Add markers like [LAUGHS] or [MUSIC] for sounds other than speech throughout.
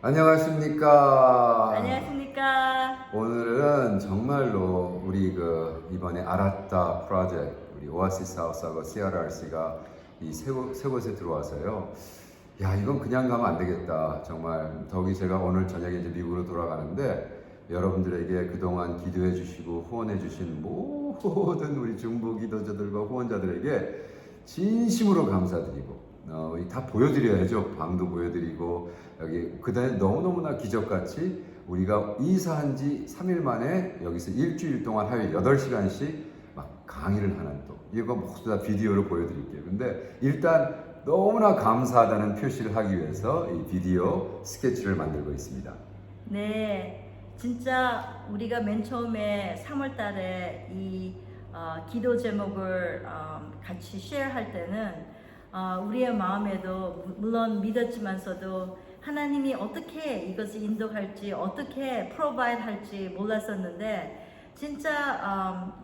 안녕하십니까. 안녕하십니까. 오늘은 정말로 우리 그 이번에 아라타 프로젝트 우리 오아시스 하우스하고 CRRC가 이세 곳에 들어와서요. 야 이건 그냥 가면 안 되겠다. 정말 더욱이 제가 오늘 저녁에 이제 미국으로 돌아가는데 여러분들에게 그동안 기도해 주시고 후원해 주신 모든 우리 중부 기도자들과 후원자들에게 진심으로 감사드리고 어, 이다 보여드려야죠. 방도 보여드리고 여기 그다음에 너무너무나 기적같이 우리가 이사한 지 3일 만에 여기서 일주일 동안 하루에 8시간씩 막 강의를 하는 또 이거 모두 다 비디오로 보여드릴게요. 근데 일단 너무나 감사하다는 표시를 하기 위해서 이 비디오 스케치를 만들고 있습니다. 네, 진짜 우리가 맨 처음에 3월 달에 이 어, 기도 제목을 어, 같이 쉐어할 때는 어, 우리의 마음에도 무- 물론 믿었지만서도 하나님이 어떻게 이것을 인도할지 어떻게 프로바이드 할지 몰랐었는데 진짜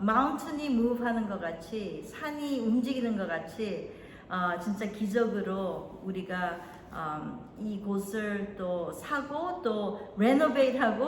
음, 마운틴이 무브 하는 것 같이 산이 움직이는 것 같이 어, 진짜 기적으로 우리가 음, 이곳을 또 사고 또 레노베이트하고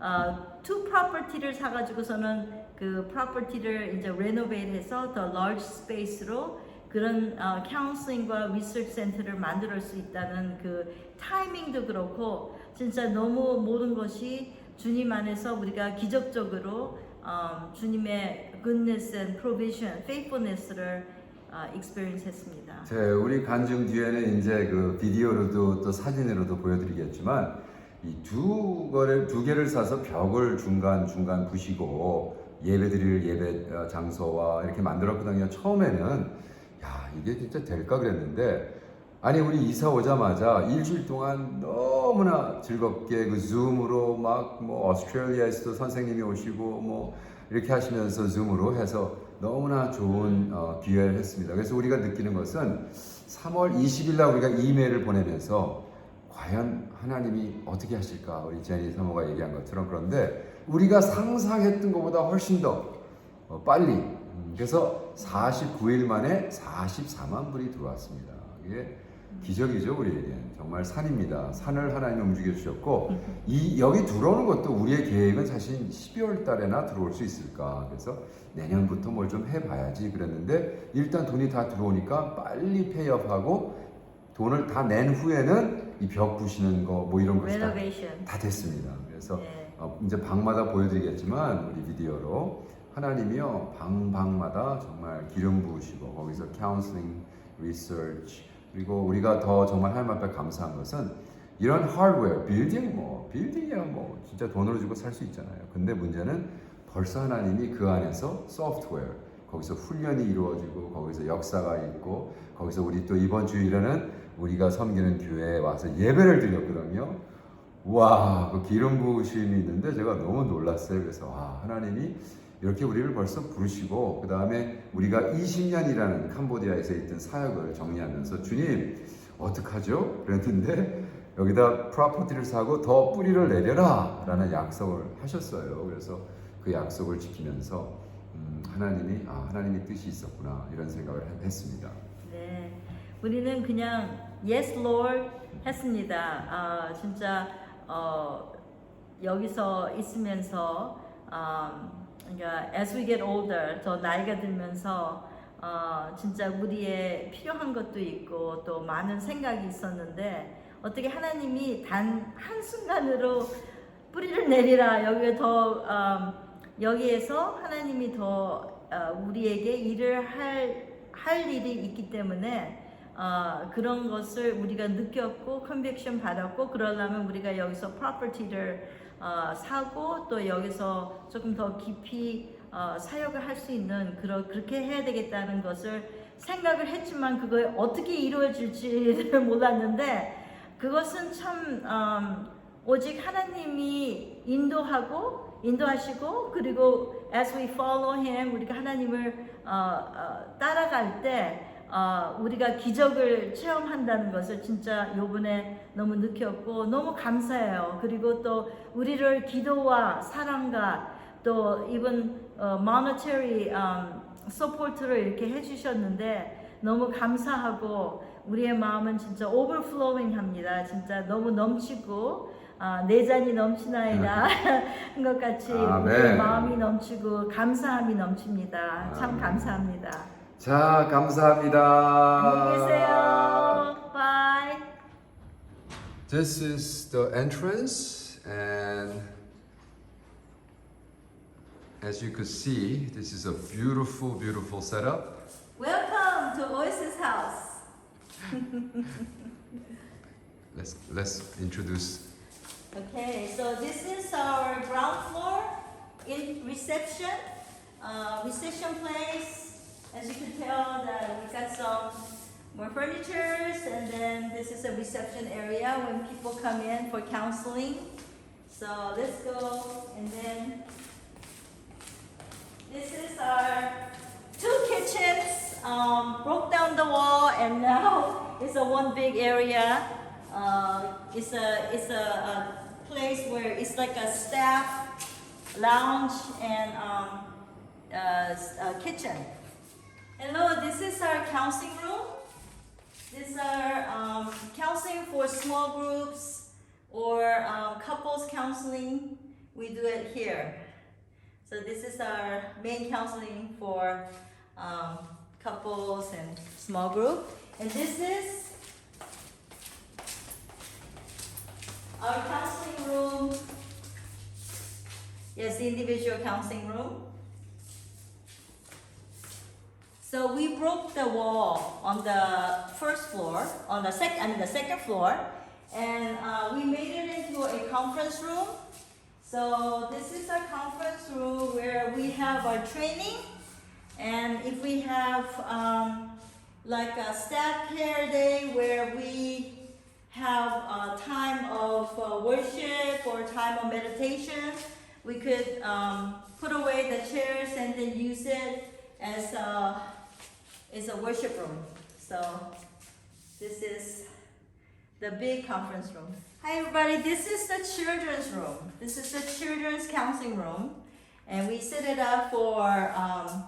어, 투 프로퍼티를 사가지고서는 그 프로퍼티를 이제 레노베이트해서 더 large 스페이스로 그런 어, 카운슬링과 리서치 센터를 만들 수 있다는 그 타이밍도 그렇고 진짜 너무 모든 것이 주님 안에서 우리가 기적적으로 어, 주님의 goodness and provision, faithfulness를 어, experience 했습니다. 제 우리 간증 뒤에는 이제 그 비디오로도 또 사진으로도 보여드리겠지만 이 두 거를 두 개를 사서 벽을 중간 중간 부시고 예배드릴 예배 어, 장소와 이렇게 만들었거든요. 처음에는 야 이게 진짜 될까 그랬는데 아니 우리 이사 오자마자 일주일 동안 너무나 즐겁게 그 줌으로 막 뭐 오스트레일리아에서도 선생님이 오시고 뭐 이렇게 하시면서 줌으로 해서 너무나 좋은 어, 기회를 했습니다. 그래서 우리가 느끼는 것은 3월 20일 날 우리가 이메일을 보내면서 과연 하나님이 어떻게 하실까 우리 제니 사모가 얘기한 것처럼 그런데 우리가 상상했던 것보다 훨씬 더 어, 빨리 음, 그래서 49일 만에 44만 불이 들어왔습니다. 이게 기적이죠 우리에겐 정말 산입니다. 산을 하나님이 움직여 주셨고 이 여기 들어오는 것도 우리의 계획은 사실 12월 달에나 들어올 수 있을까 그래서 내년부터 뭘 좀 해봐야지 그랬는데 일단 돈이 다 들어오니까 빨리 페이업하고 돈을 다 낸 후에는 이 벽 부시는 거 뭐 이런 것이 다. 다 됐습니다. 그래서 네. 어, 이제 방마다 보여드리겠지만 우리 비디오로 하나님이요 방 방마다 정말 기름 부으시고 거기서 카운슬링, 리서치 그리고 우리가 더 정말 하나님 앞에 감사한 것은 이런 하드웨어, 빌딩 뭐 빌딩이야 뭐 진짜 돈으로 주고 살 수 있잖아요. 근데 문제는 벌써 하나님이 그 안에서 소프트웨어 거기서 훈련이 이루어지고 거기서 역사가 있고 거기서 우리 또 이번 주일에는 우리가 섬기는 교회에 와서 예배를 드렸거든요. 와, 그 기름 부으심이 있는데 제가 너무 놀랐어요. 그래서 와, 하나님이 이렇게 우리를 벌써 부르시고 그 다음에 우리가 20년이라는 캄보디아에서 있던 사역을 정리하면서 주님 어떡하죠? 그랬는데 여기다 프로퍼티를 사고 더 뿌리를 내려라 라는 약속을 하셨어요. 그래서 그 약속을 지키면서 음, 하나님이 아 하나님의 뜻이 있었구나 이런 생각을 했습니다. 네, 우리는 그냥 yes Lord 했습니다. 아 진짜 어, 여기서 있으면서 음, 그러니까 as we get older 더 나이가 들면서 어, 진짜 우리의 필요한 것도 있고 또 많은 생각이 있었는데 어떻게 하나님이 단 한 순간으로 뿌리를 내리라. 여기에 더 음, 여기에서 하나님이 더 어, 우리에게 일을 할, 할 일이 있기 때문에 어, 그런 것을 우리가 느꼈고 컨빅션 받았고 그러려면 우리가 여기서 프로퍼티를 어, 사고 또 여기서 조금 더 깊이 어, 사역을 할 수 있는 그렇게 해야 되겠다는 것을 생각을 했지만 그거에 어떻게 이루어질지를 [LAUGHS] 몰랐는데 그것은 참 음, 오직 하나님이 인도하고 인도하시고 그리고 as we follow him 우리가 하나님을 어, 어, 따라갈 때 어, 우리가 기적을 체험한다는 것을 진짜 요번에 너무 느꼈고 너무 감사해요. 그리고 또 우리를 기도와 사랑과 또 even 어, monetary um, support를 이렇게 해주셨는데 너무 감사하고 우리의 마음은 진짜 오버플로잉 합니다. 진짜 너무 넘치고 아, 내 잔이 넘치나이다 한 [LAUGHS] 것 같이 마음이 넘치고 감사함이 넘칩니다. 참 아멘. 감사합니다. 자, 감사합니다. 안녕히 계세요. 바이. This is the entrance, and as you could see, this is a beautiful, beautiful setup. Welcome to Oasis House. [LAUGHS] Let's let's introduce. Okay, so this is our ground floor in reception, uh, reception place. as you can tell, that we got some more furnitures, and then this is a reception area when people come in for counseling. So let's go, and then this is our two kitchens. Um, broke down the wall, and now [LAUGHS] it's a one big area. Uh, it's a it's a, a place where it's like a staff lounge and um, uh, a kitchen. Hello, this is our counseling room. These are um, counseling for small groups or um, couples counseling. We do it here. So this is our main counseling for um, couples and small group. And this is our counseling room. Yes, the individual counseling room. So we broke the wall on the first floor, on the sec, I mean the second floor, and uh, we made it into a conference room. So this is a conference room where we have our training, and if we have um, like a staff care day where we have a time of uh, worship or time of meditation, we could um, put away the chairs and then use it as a, as a worship room. So this is the big conference room. Hi everybody, this is the children's room. This is the children's counseling room. And we set it up for um,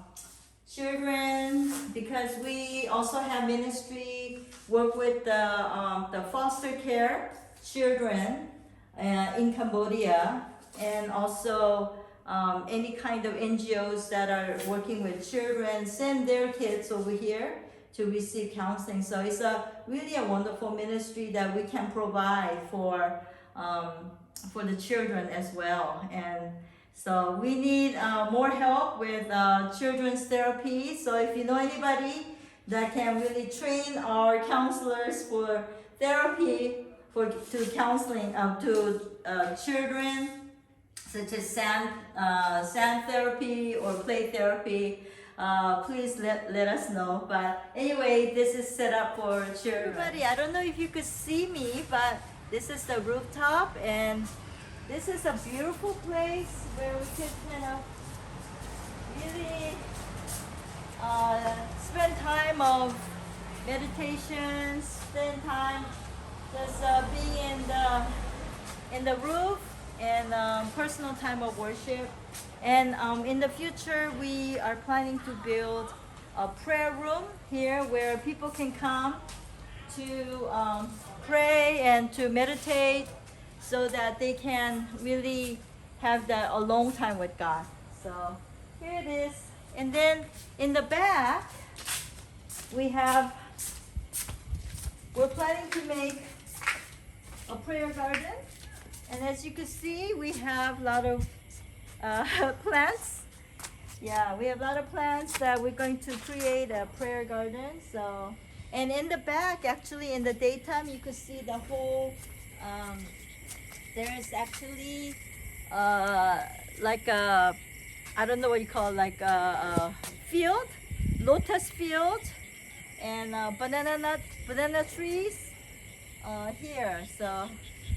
children because we also have ministry, work with the, um, the foster care children uh, in Cambodia and also um, any kind of NGOs that are working with children send their kids over here to receive counseling. So it's a really a wonderful ministry that we can provide for um, for the children as well. And so we need uh, more help with uh, children's therapy. So if you know anybody that can really train our counselors for therapy for to counseling uh, to uh, children such as sand, uh, sand therapy or play therapy, uh, please let, let us know. But anyway, this is set up for children. Everybody, I don't know if you could see me, but this is the rooftop and this is a beautiful place where we could kind of really uh, spend time of meditation, spend time just uh, being in the in the roof and um, personal time of worship. And um, in the future, we are planning to build a prayer room here where people can come to um, pray and to meditate so that they can really have that a long time with God. So here it is. And then in the back, we have, we're planning to make a prayer garden. And as you can see, we have a lot of uh, [LAUGHS] plants. Yeah, we have a lot of plants that we're going to create a prayer garden. So, and in the back, actually, in the daytime, you could see the whole. Um, there is actually uh, like a, I don't know what you call it, like a, a field, lotus field, and uh, banana nut, banana trees uh, here. So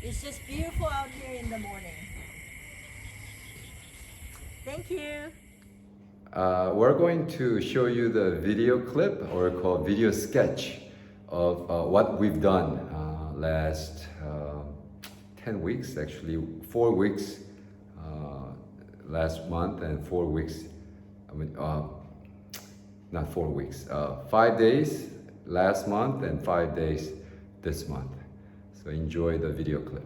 it's just beautiful out here in the morning. Thank you. Uh, we're going to show you the video clip or called video sketch of uh, what we've done uh, last uh, 10 weeks, actually, four weeks uh, last month and four weeks, I mean, uh, not four weeks, five days last month and five days this month. So enjoy the video clip.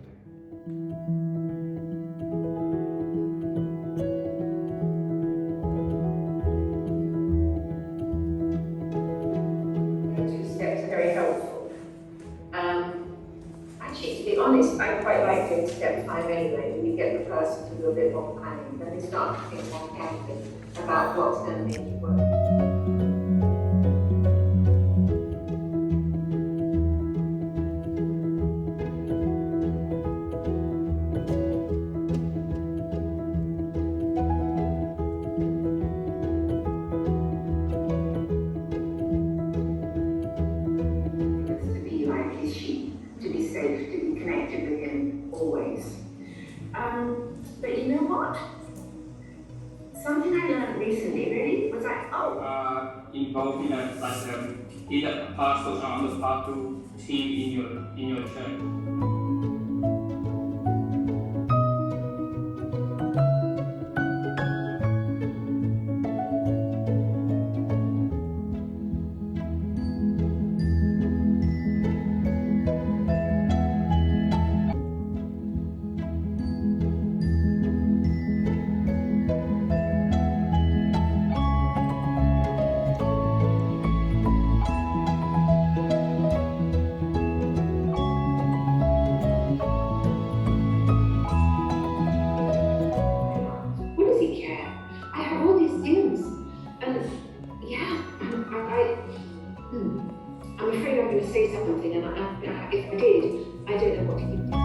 very helpful. Um, actually, to be honest, I quite like doing step five anyway. You get the person to do a bit more planning, then they start to think more carefully about what's going to make it work. Going to say something, and I, I, if I did, I don't know what to do.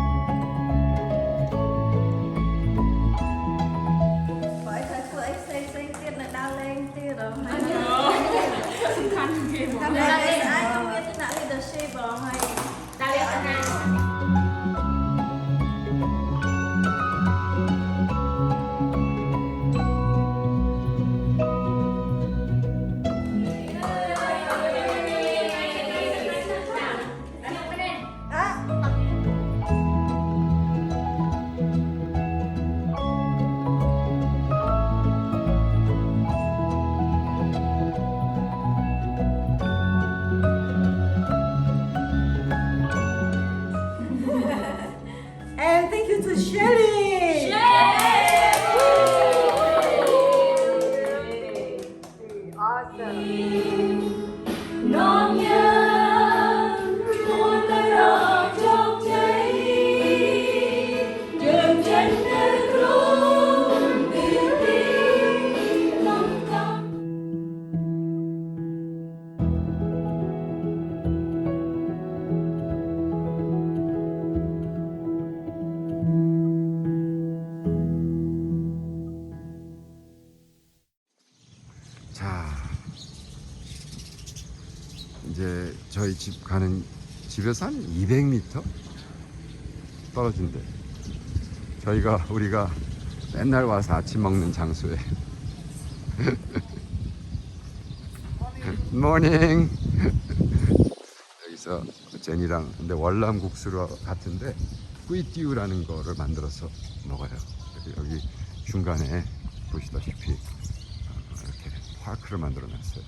No. 이제 저희 집 가는 집에서 한 200m 떨어진대. 저희가 우리가 맨날 와서 아침 먹는 장소에. 모닝. 여기서 제니랑 근데 월남국수로 같은데 꾸이띠우라는 거를 만들어서 먹어요. 여기 중간에 보시다시피 어, 이렇게 파크를 만들어 놨어요.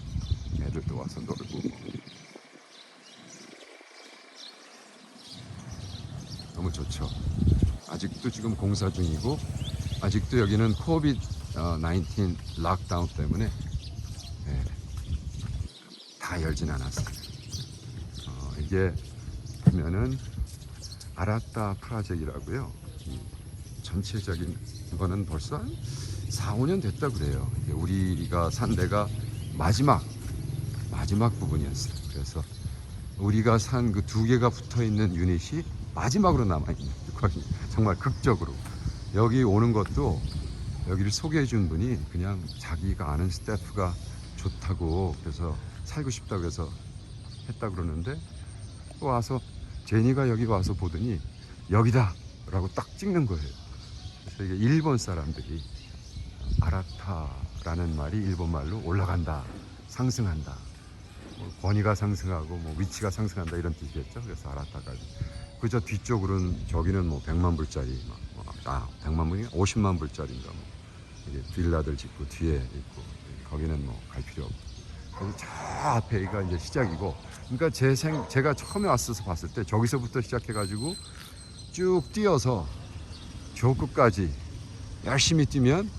애들도 와서 놀고. 너무 좋죠. 아직도 지금 공사 중이고, 아직도 여기는 코비드 19 락다운 때문에 예, 다 열진 않았어요. 어, 이게 보면은 아라타 프라젝이라고요. 이 전체적인 거는 벌써 한 4, 5년 됐다 그래요. 우리가 산 데가 마지막 마지막 부분이었어요. 그래서 우리가 산 그 두 개가 붙어 있는 유닛이 마지막으로 남아 있는 거기 정말 극적으로 여기 오는 것도 여기를 소개해 준 분이 그냥 자기가 아는 스태프가 좋다고 그래서 살고 싶다고 해서 했다 그러는데 또 와서 제니가 여기 와서 보더니 여기다 라고 딱 찍는 거예요. 그래서 이게 일본 사람들이 아라타라는 말이 일본 말로 올라간다, 상승한다. 뭐 권위가 상승하고 뭐 위치가 상승한다 이런 뜻이겠죠. 그래서 아라타가 그저 뒤쪽으로는 저기는 뭐 100만 불짜리 막, 뭐, 아 100만 불이 50만 불짜리인가 뭐. 이게 빌라들 짓고 뒤에 있고 거기는 뭐 갈 필요 없고. 그래서 저 앞에가 이제 시작이고. 그러니까 제 생, 제가 처음에 왔어서 봤을 때 저기서부터 시작해 가지고 쭉 뛰어서 저 끝까지 열심히 뛰면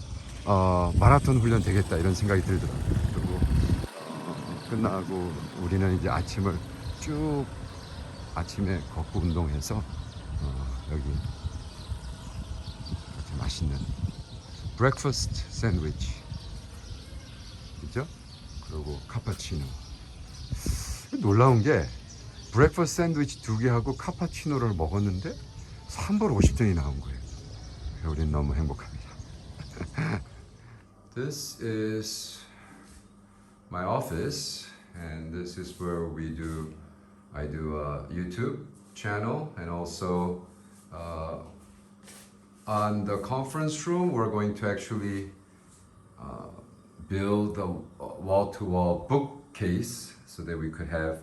어, 마라톤 훈련 되겠다 이런 생각이 들더라고요. 그리고 어, 끝나고 우리는 이제 아침을 쭉 아침에 걷고 운동해서 어, 여기 이렇게 맛있는 브렉퍼스트 샌드위치 그죠? 그리고 카파치노 놀라운 게 브렉퍼스트 샌드위치 두 개하고 카파치노를 먹었는데 3불 50전이 나온 거예요. 우리는 너무 행복합니다. [LAUGHS] This is my office and this is where we do I do a YouTube channel and also uh, on the conference room we're going to actually uh, build a wall-to-wall bookcase so that we could have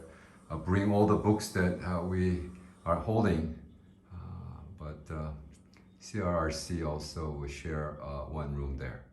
uh, bring all the books that uh, we are holding. Uh, but uh, CRRC also will share uh, one room there